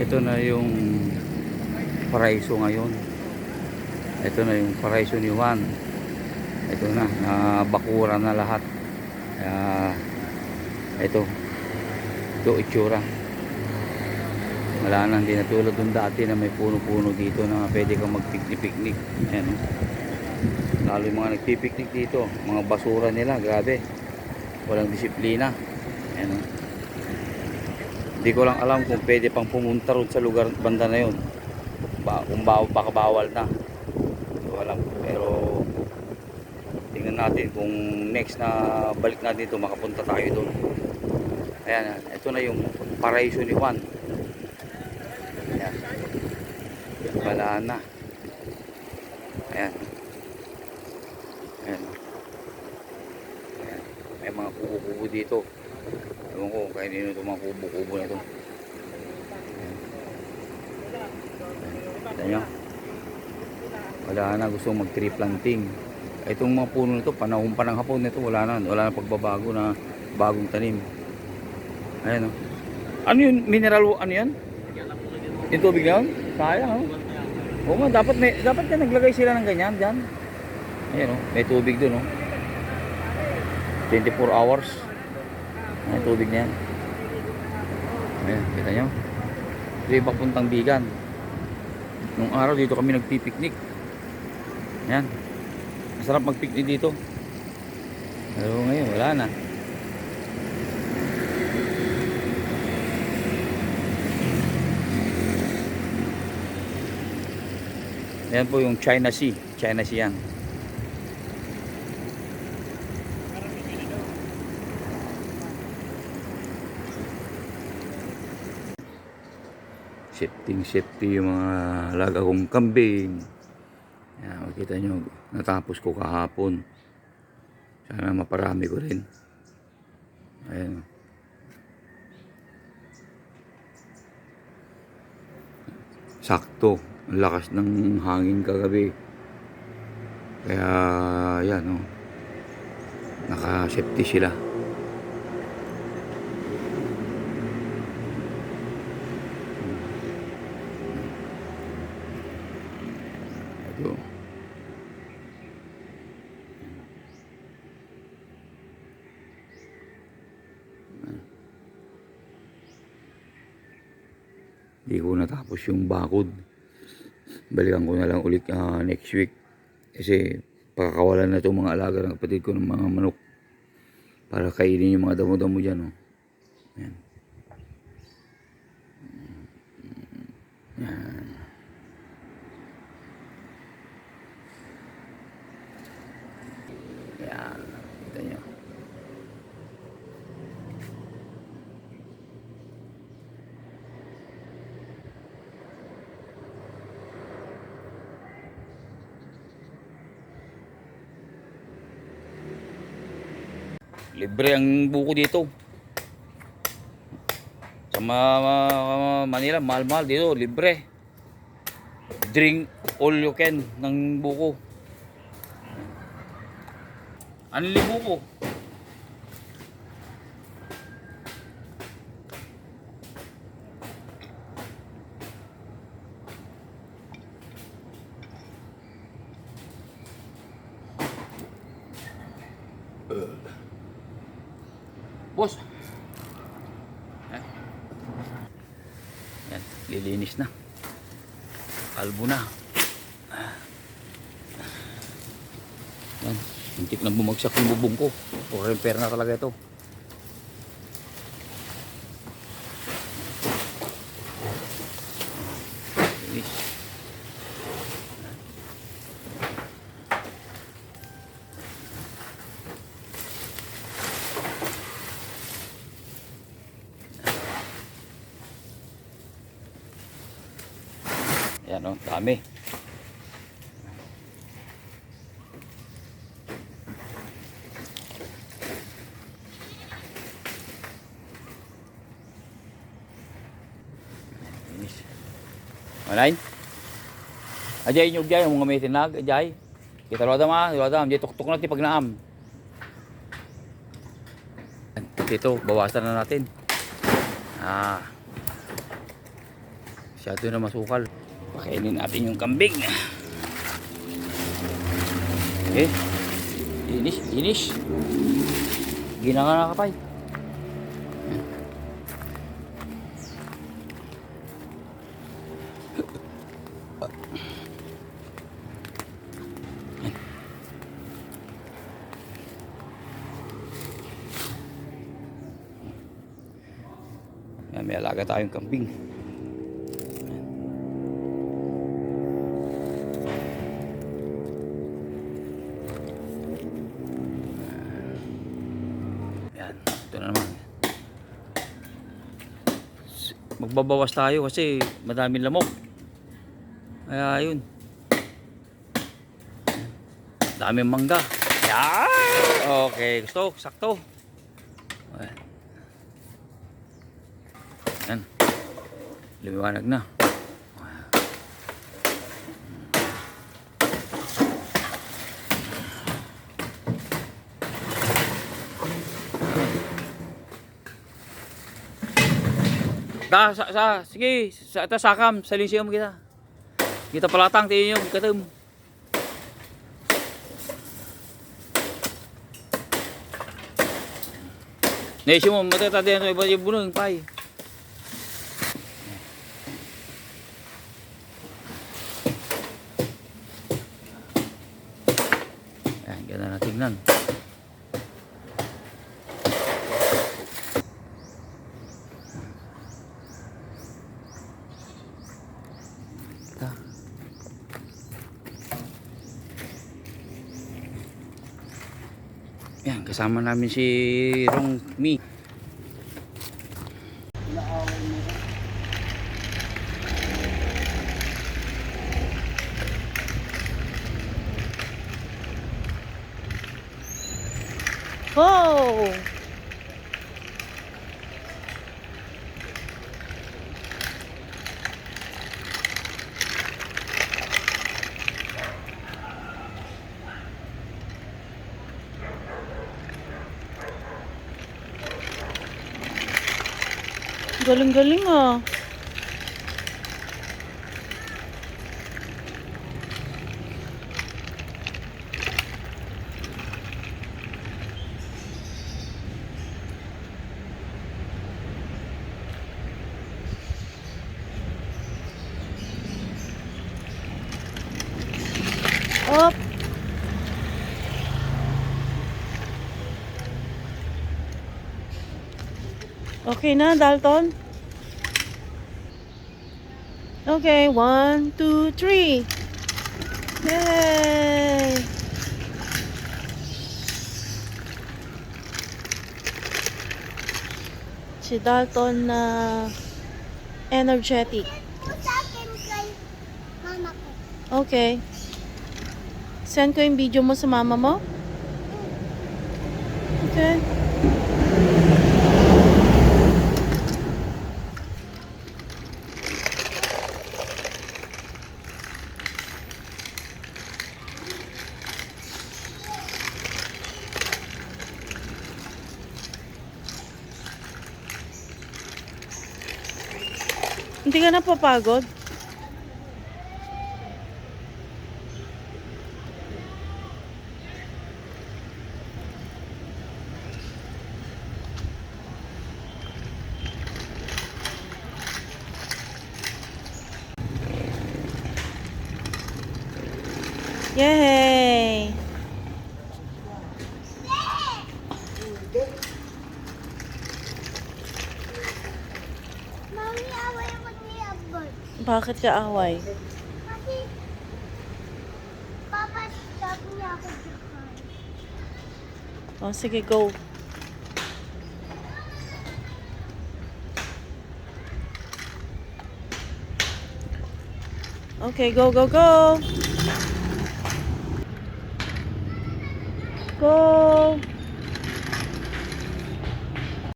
Ito na yung paraiso ngayon. Ito na yung paraiso ni Juan. Ito na, nabakura na lahat. Kaya, ito. Ito itsura. Wala na, hindi na tulad dun dati na may puno-puno dito na pwede kang magpiknik-piknik. Ayan. oh. Lalo yung mga nagpipiknik dito. Mga basura nila, grabe. Walang disiplina. Ayan. oh. Hindi ko lang alam kung pwede pang pumunta ron sa lugar banda na yun. Ba, kung ba, baka bawal na. Hindi ko alam. Pero tingnan natin kung next na balik natin dito makapunta tayo doon. Ayan, ito na yung paraiso ni Juan. Ayan. Wala na. Ayan. Ayan. Ayan. May mga kubo-kubo dito. Ewan ko kung kanino itong mga kubo-kubo na ito. Kita nyo? Wala na gusto mag-tree planting. Itong mga puno na ito, panahon pa ng hapon nito, wala na. Wala na pagbabago na bagong tanim. Ayan o. Ano yun? Mineral, ano yan? Yung tubig na yun? Sayang o. Oo nga, dapat, may, dapat na naglagay sila ng ganyan dyan. Ayan o, may tubig dun o. 24 hours. May tubig na yan. Ayan, kita nyo? Ito yung papuntang bigan. Nung araw dito kami nagpipiknik. Ayan. Masarap magpiknik dito. Pero ngayon, wala na. Yan po yung China Sea. China Sea yan. Shifting shifty yung mga alaga kong kambing. Yan, makita nyo, natapos ko kahapon. Sana maparami ko rin. Ayan. Sakto. Ang lakas ng hangin kagabi. Kaya, yan, oh. Naka-safety sila. Ito. Hindi ko natapos yung bakod. Balikan ko na lang ulit ah, next week. Kasi pakakawalan na itong mga alaga ng kapatid ko ng mga manok. Para kainin yung mga damo-damo dyan. Oh. Ayan. Ayan. Kita nyo. Libre ang buko dito. Sa ma- ma- Manila, mahal-mahal dito, libre. Drink all you can ng buko. Ano li buko? Boss. Eh. Yan, lilinis na. Kalbo na. Yan, hintik na bumagsak yung bubong ko. O repair na talaga ito. Linis. Yan o, dami. Malay? Ajay nyug jay mga may tinag ajay. Kita lo ma, lo adam jay tuktok natin pag naam. Ito, bawasan na natin. Ah. Masyado na masukal. Pakainin natin yung kambing. Eh, inis, inis. Gina ka na kapay. May alaga tayong kambing. Yan, ito na naman. S- Magbabawas tayo kasi madaming lamok. Kaya yun. Daming mangga. Yan! Okay, gusto, sakto. Yan. Lumiwanag na. Da, sa, sa, sige, sa, ta, sakam, salisiyo mo kita. Kita palatang, tingin nyo, katam. Naisyo mo, matatati ano, iba yung bunong, pay. Yan, ganda na tingnan. Kita. Yan, kasama namin si Rong Mi. Oh! Galing-galing ah. Okay na, Dalton? Okay, one, two, three. Yay! Si Dalton na energetic. mama ko. Okay. Send ko yung video mo sa mama mo? Okay. Hindi ka na papagod? Yay! Mami, away ako ni Albert. Bakit ka away? Kasi, Papa, stop niya ako. Oh, sige, go. Okay, go, go, go! Go!